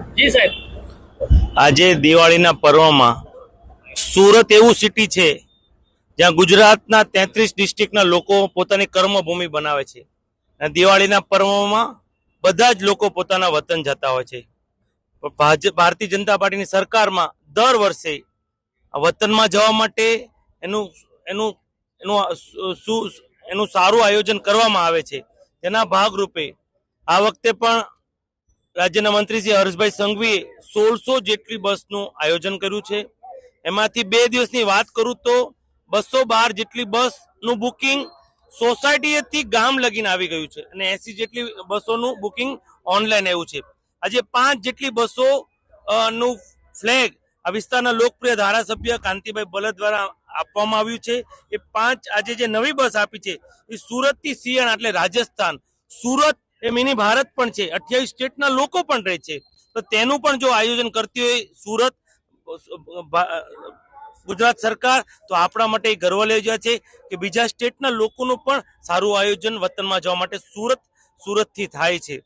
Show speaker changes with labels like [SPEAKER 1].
[SPEAKER 1] જી સાહેબ.
[SPEAKER 2] આજે દિવાળીના પર્વમાં સુરત એવું સિટી છે, જ્યાં ગુજરાતના તેત્રીસ ડિસ્ટ્રિક્ટના લોકો પોતાની કર્મભૂમિ બનાવે છે. અને દિવાળીના પર્વમાં બધા જ લોકો પોતાના વતન જતા હોય છે. ભારતીય જનતા પાર્ટીની સરકારમાં દર વર્ષે વતનમાં જવા માટે એનું એનું એનું સુ- એનું સારું આયોજન કરવામાં આવે છે. તેના ભાગરૂપે આ વખતે પણ રાજ્યના મંત્રી શ્રી હર્ષભાઈ સંઘવીએ સોળસો જેટલી બસનું આયોજન કર્યું છે. એમાંથી બે દિવસની વાત કરું તો બસો બાર જેટલી બસનું બુકિંગ સોસાયટીએથી ગામ લગીને આવી ગયું છે અને એસી જેટલી બસોનું બુકિંગ ઓનલાઈન આવ્યું છે. આજે પાંચ જેટલી બસો નું ફ્લેગ આ વિસ્તારના લોકપ્રિય ધારાસભ્ય કાંતિભાઈ બલદ દ્વારા આપવામાં આવ્યું છે. એ પાંચ આજે જે નવી બસ આપી છે એ સુરતથી સિયાણા એટલે રાજસ્થાન. સુરત એ મિની ભારત પણ છે. અઠ્યાવીસ સ્ટેટના લોકો પણ રહે છે. તો તેનું પણ જો આયોજન કરતી હોય સુરત ગુજરાત સરકાર, તો આપણા માટે ગર્વ લઈ જાય છે કે બીજા સ્ટેટના લોકોનું પણ સારું આયોજન વતનમાં જવા માટે સુરત, સુરતથી થાય છે.